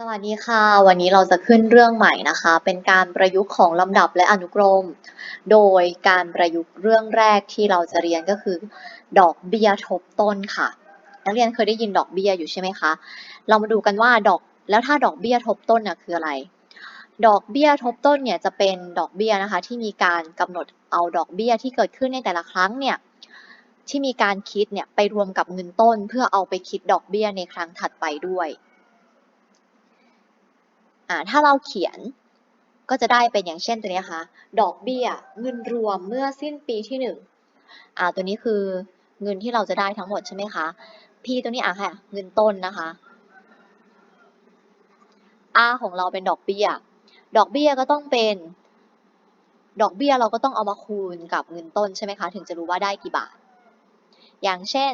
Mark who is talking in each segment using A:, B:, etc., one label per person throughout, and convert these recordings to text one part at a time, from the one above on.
A: สวัสดีค่ะ วันนี้เราจะขึ้นเรื่องใหม่นะคะ เป็นการประยุกต์ของลำดับและอนุกรม โดยการประยุกต์เรื่องแรกที่เราจะเรียนก็คือ ดอกเบี้ยทบต้นค่ะ นักเรียนเคยได้ยินดอกเบี้ยอยู่ใช่ไหมคะ เรามาดูกันว่าดอกแล้วถ้าดอกเบี้ยทบต้นน่ะคืออะไร ดอกเบี้ยทบต้นเนี่ยจะเป็นดอกเบี้ยนะคะ ที่มีการกำหนดเอาดอกเบี้ยที่เกิดขึ้นในแต่ละครั้งเนี่ยที่มีการคิดเนี่ยไปรวมกับเงินต้น เพื่อเอาไปคิดดอกเบี้ยในครั้งถัดไปด้วย อ่าถ้าเราเขียนก็จะได้เป็นอย่างเช่นตัวนี้ค่ะ ดอกเบี้ยเงินรวมเมื่อสิ้นปีที่หนึ่งอ่า ตัวนี้คือเงินที่เราจะได้ทั้งหมดใช่ไหมคะ P ตัวนี้อะค่ะ เงินต้นนะคะ R ของเราเป็นดอกเบี้ย ดอกเบี้ยก็ต้องเป็น ดอกเบี้ยเราก็ต้องเอามาคูณกับเงินต้นใช่ไหมคะ ถึงจะรู้ว่าได้กี่บาท อย่างเช่น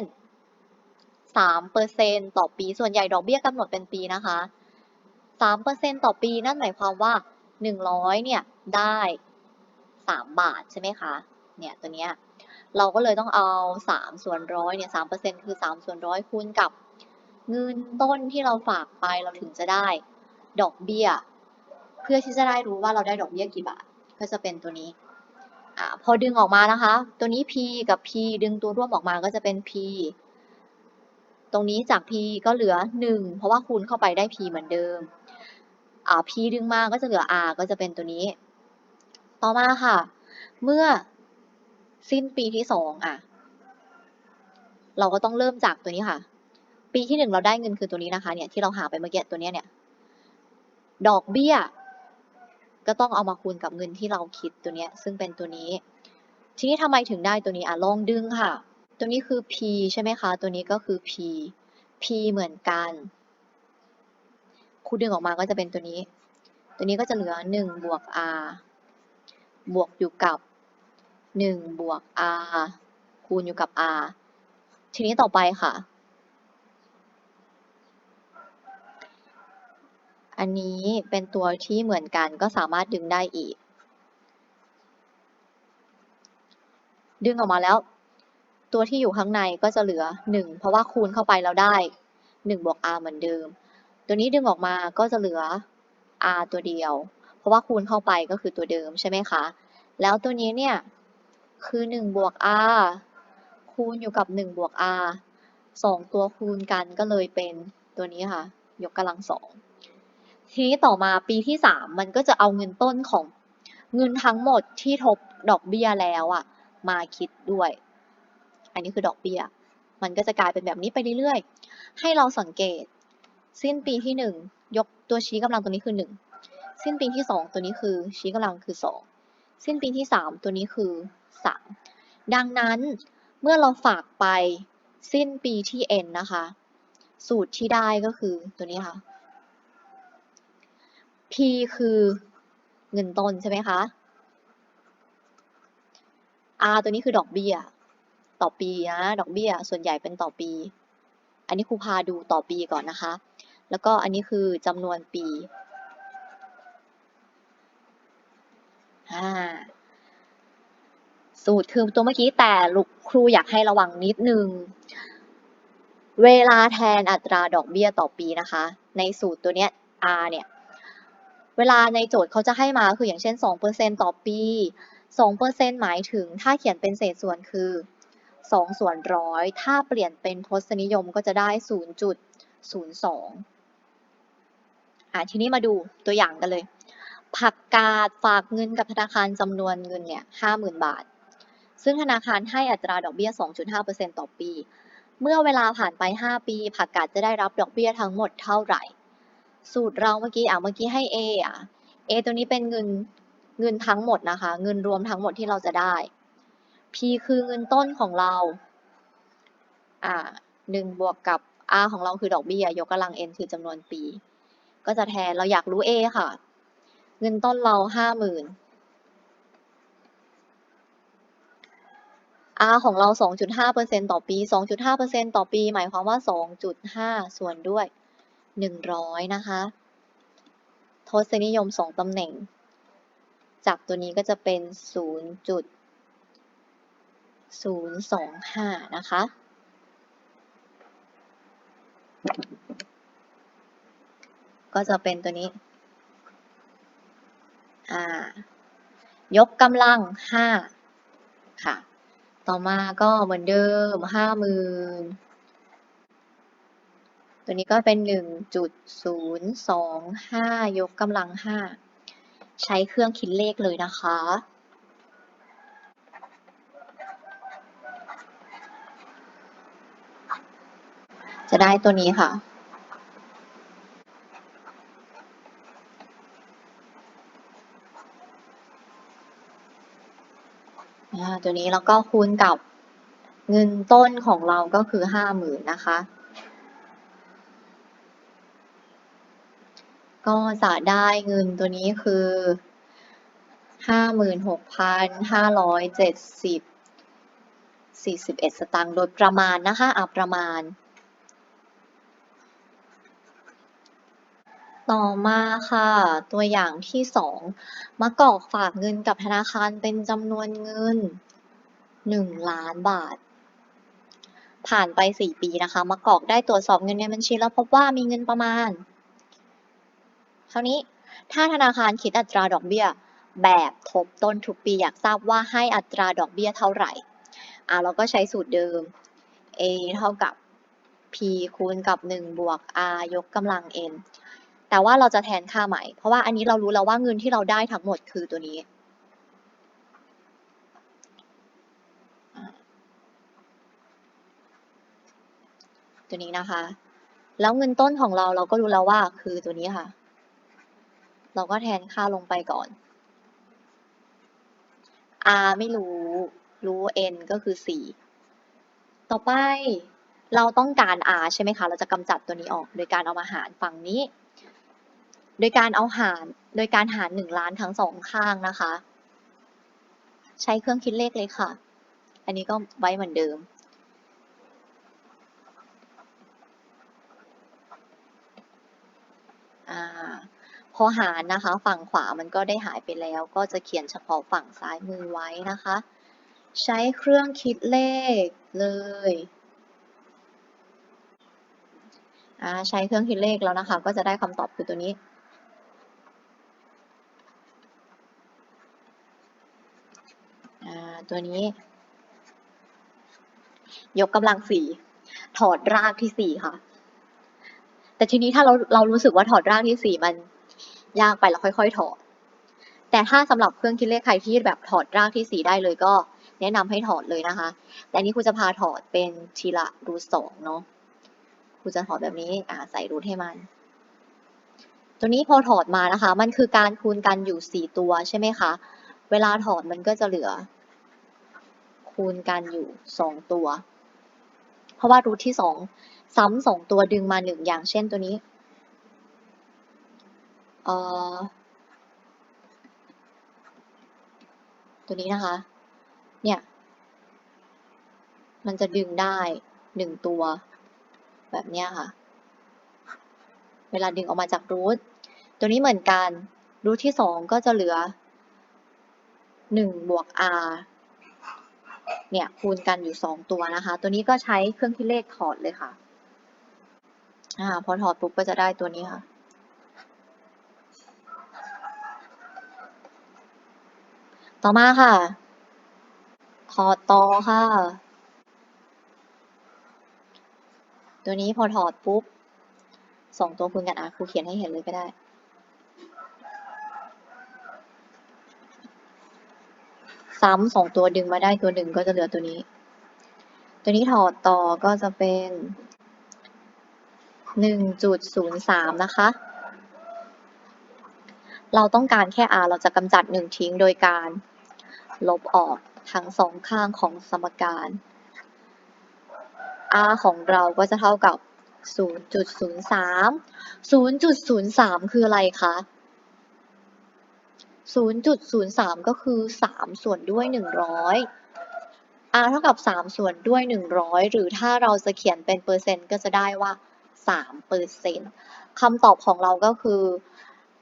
A: สามเปอร์เซ็นต่อปี ส่วนใหญ่ดอกเบี้ยกำหนดเป็นปีนะคะ สามเปอร์เซ็นต่อปีนั่นหมายความว่าหนึ่งร้อยเนี่ยได้สามบาทใช่ไหมคะ เนี่ยตัวเนี้ยเราก็เลยต้องเอาสามส่วนร้อยเนี่ยสามเปอร์เซ็นคือสามส่วนร้อยคูณกับเงินต้นที่เราฝากไปเราถึงจะได้ดอกเบี้ย เพื่อที่จะได้รู้ว่าเราได้ดอกเบี้ยกี่บาท ก็จะเป็นตัวนี้อ่าพอดึงออกมานะคะ ตัวนี้ p กับ p ดึงตัวร่วมออกมาก็จะเป็น p ตรงนี้จาก p ก็เหลือ 1 เพราะว่าคูณเข้าไปได้ p เหมือนเดิมอ่า p ดึงมาก็จะเหลือ r ก็จะเป็นตัวนี้ ต่อมาค่ะ เมื่อสิ้นปีที่สองอะ เราก็ต้องเริ่มจากตัวนี้ค่ะ ปีที่หนึ่งเราได้เงินคือตัวนี้นะคะ เนี่ยที่เราหาไปเมื่อกี้ตัวเนี้ยเนี่ย ดอกเบี้ย ก็ต้องเอามาคูณกับเงินที่เราคิดตัวเนี้ยซึ่งเป็นตัวนี้ ทีนี้ทำไมถึงได้ตัวนี้อะลองดึงค่ะ ตัวนี้คือ p ใช่ไหมคะ ตัวนี้ก็คือ p p เหมือนกันครูดึงออกมาก็จะเป็นตัวนี้ ตัวนี้ก็จะเหลือ 1 บวก r บวกอยู่กับ 1 บวก r คูณอยู่กับ r ทีนี้ต่อไปค่ะ อันนี้เป็นตัวที่เหมือนกันก็สามารถดึงได้อีก ดึงออกมาแล้ว ตัวที่อยู่ข้างในก็จะเหลือ 1 เพราะว่าคูณเข้าไปแล้วได้ 1 บวก r เหมือนเดิม ตัวนี้ดึงออกมาก็จะเหลือ r ตัวเดียว เพราะว่าคูณเข้าไปก็คือตัวเดิมใช่ไหมคะ แล้วตัวนี้เนี่ยคือ 1 บวก r คูณอยู่กับ 1 บวก r สองตัวคูณกันก็เลยเป็นตัวนี้ค่ะ ยกกำลังสองทีนี้ต่อมาปีที่ 3 มันก็จะเอาเงินต้นของเงินทั้งหมดที่ทบดอกเบี้ยแล้วอะมาคิดด้วย อันนี้คือดอกเบี้ย มันก็จะกลายเป็นแบบนี้ไปเรื่อยๆ ให้เราสังเกต สิ้นปีที่ 1 ยกตัวชี้กำลังตัวนี้คือ 1 สิ้นปีที่ 2 ตัวนี้คือชี้กำลังคือ 2 สิ้นปีที่ 3 ตัวนี้คือ 3 ดังนั้นเมื่อเราฝากไปสิ้นปีที่ n นะคะ สูตรที่ได้ก็คือตัวนี้ค่ะ p คือเงินต้นใช่ไหมคะ r ตัวนี้คือดอกเบี้ย ต่อปีนะดอกเบี้ย ส่วนใหญ่เป็นต่อปี อันนี้ครูพาดูต่อปีก่อนนะคะ แล้วก็อันนี้คือจำนวนปีสูตรคือตัวเมื่อกี้แต่ลูกครูอยากให้ระวังนิดนึง เวลาแทนอัตราดอกเบี้ยต่อปีนะคะ ในสูตรตัวเนี้ย R เนี่ย เวลาในโจทย์เขาจะให้มาคืออย่างเช่น 2%ต่อปี 2%หมายถึงถ้าเขียนเป็นเศษส่วนคือ 2 ส่วนร้อย ถ้าเปลี่ยนเป็นทศนิยมก็จะได้ 0.02 อะทีนี้มาดูตัวอย่างกันเลย ผักกาดฝากเงินกับธนาคารจำนวนเงินเนี่ย50,000 บาท ซึ่งธนาคารให้อัตราดอกเบี้ย 2.5%ต่อปี เมื่อเวลาผ่านไป 5 ปี ผักกาดจะได้รับดอกเบี้ยทั้งหมดเท่าไหร่ สูตรเราเมื่อกี้อะเมื่อกี้ให้ A อะ A ตัวนี้เป็นเงินเงินทั้งหมดนะคะ เงินรวมทั้งหมดที่เราจะได้ P คือเงินต้นของเรา อ่าหนึ่งบวกกับ R ของเราคือดอกเบี้ยยกกำลัง N คือจำนวนปี ก็จะแทนเราอยากรู้ A ค่ะ เงินต้นเราห้าหมื่น R ของเรา 2.5%ต่อปี 2.5%ต่อปี หมายความว่า 2.5 ส่วนด้วย 100 นะคะ ทศนิยม 2ตำแหน่ง จากตัวนี้ก็จะเป็น 025 นะคะ ก็จะเป็นตัวนี้อ่ายกกำลังห้าค่ะ ต่อมาก็เหมือนเดิมห้าหมื่นตัวนี้ก็เป็นหนึ่งจุดศูนย์สองห้ายกกำลังห้าใช้เครื่องคิดเลขเลยนะคะ จะได้ตัวนี้ค่ะ ตัวนี้แล้วก็คูณกับเงินต้นของเราก็คือห้าหมื่นนะคะ ก็จะได้เงินตัวนี้คือห้าหมื่นหกพันห้าร้อยเจ็ดสิบสี่สิบเอ็ดสตางค์โดยประมาณนะคะอะประมาณ ต่อมาค่ะ ตัวอย่างที่สองมะกอกฝากเงินกับธนาคารเป็นจำนวนเงินหนึ่งล้านบาท ผ่านไปสี่ปีนะคะมะกอกได้ตรวจสอบเงินในบัญชีแล้วพบว่ามีเงินประมาณ เท่านี้ถ้าธนาคารคิดอัตราดอกเบี้ย แบบทบต้นทุกปีอยากทราบว่าให้อัตราดอกเบี้ยเท่าไหร่อะเราก็ใช้สูตรเดิม a เท่ากับ p คูณกับ 1 บวก r ยกกำลัง n แต่ว่าเราจะแทนค่าใหม่ เพราะว่าอันนี้เรารู้แล้วว่าเงินที่เราได้ทั้งหมดคือตัวนี้ ตัวนี้นะคะ แล้วเงินต้นของเราเราก็รู้แล้วว่าคือตัวนี้ค่ะ เราก็แทนค่าลงไปก่อน r ไม่รู้รู้ n ก็คือ 4 ต่อไปเราต้องการ r ใช่ไหมคะ เราจะกำจัดตัวนี้ออก โดยการเอามาหารฝั่งนี้ โดยการเอาหาร โดยการหาร 1 ล้านทั้งสองข้างนะคะ ใช้เครื่องคิดเลขเลยค่ะ อันนี้ก็ไว้เหมือนเดิมอพอหารนะคะ ฝั่งขวามันก็ได้หายไปแล้ว ก็จะเขียนเฉพาะฝั่งซ้ายมือไว้นะคะ ใช้เครื่องคิดเลขเลยใช้เครื่องคิดเลขแล้วนะคะ ก็จะได้คำตอบคือตัวนี้ อ่า ตัวนี้ ยกกำลังสี่ถอดรากที่สี่ค่ะ แต่ทีนี้ถ้าเราเรารู้สึกว่าถอดรากที่สี่มันยากไปเราค่อย ๆ ถอด แต่ถ้าสำหรับเครื่องคิดเลขใครที่แบบถอดรากที่สี่ได้เลยก็ แนะนำให้ถอดเลยนะคะ แต่อันนี้ครูจะพาถอดเป็นทีละรูทสองเนาะครูจะถอดแบบนี้อ่าใส่รูทให้มัน ตัวนี้พอถอดมานะคะ มันคือการคูณกันอยู่สี่ตัวใช่ไหมคะ เวลาถอดมันก็จะเหลือ คูณกันอยู่สองตัว เพราะว่ารูทที่สองซ้ำสองตัวดึงมาหนึ่งอย่างเช่นตัวนี้เอ่อตัวนี้นะคะ เนี่ย มันจะดึงได้หนึ่งตัว แบบเนี้ยค่ะ เวลาดึงออกมาจากรูทตัวนี้เหมือนกันรูทที่สองก็จะเหลือหนึ่งบวก r เนี่ยคูณกันอยู่สองตัวนะคะ ตัวนี้ก็ใช้เครื่องคิดเลขถอดเลยค่ะอ่าพอถอดปุ๊บก็จะได้ตัวนี้ค่ะ ต่อมาค่ะ ถอดต่อค่ะ ตัวนี้พอถอดปุ๊บสองตัวคูณกันอะครูเขียนให้เห็นเลยก็ได้ ซ้ำสองตัวดึงมาได้ตัวหนึ่งก็จะเหลือตัวนี้ ตัวนี้ถอดต่อก็จะเป็นหนึ่งจุดศูนย์สามนะคะ เราต้องการแค่ r เราจะกำจัดหนึ่งทิ้งโดยการลบออกทั้งสองข้างของสมการ r ของเราก็จะเท่ากับ 0.03 0.03 คืออะไรคะ 0.03ก็คือ3ส่วนด้วย100 r เท่ากับ3ส่วนด้วย100หรือถ้าเราจะเขียนเป็นเปอร์เซ็นต์ก็จะได้ว่า3เปอร์เซ็นต์คำตอบของเราก็คือ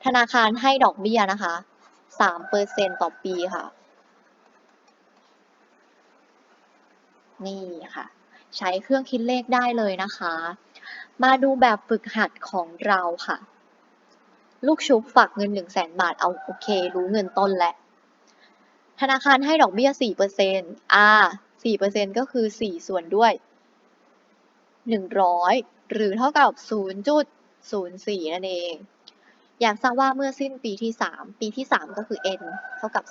A: ธนาคารให้ดอกเบี้ยนะคะ3เปอร์เซ็นต์ต่อปีค่ะ นี่ค่ะ ใช้เครื่องคิดเลขได้เลยนะคะ มาดูแบบฝึกหัดของเราค่ะ ลูกชุบฝากเงิน 1 0 0 0 0 0บาท เอาโอเค รู้เงินต้นแล้วธนาคารให้ดอกเบี้ย4%อ่า4%ก็คือ 4 ส่วนด้วย 100 หรือเท่ากับ 0.04 นั่นเอง อยากทราบว่าเมื่อสิ้นปีที่ 3 ปีที่ 3 ก็คือ n เท่ากับ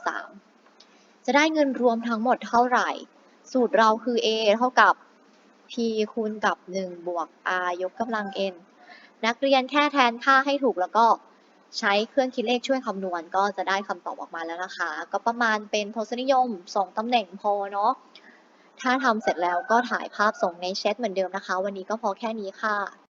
A: 3 จะได้เงินรวมทั้งหมดเท่าไหร่ สูตรเราคือ a เท่ากับ p คูณกับ 1 บวก r ยกกำลัง n นักเรียนแค่แทนค่าให้ถูกแล้วก็ ใช้เครื่องคิดเลขช่วยคำนวณก็จะได้คำตอบออกมาแล้วนะคะ ก็ประมาณเป็นทศนิยม2ตำแหน่งพอเนาะถ้าทำเสร็จแล้วก็ถ่ายภาพส่งในแชทเหมือนเดิมนะคะ วันนี้ก็พอแค่นี้ค่ะ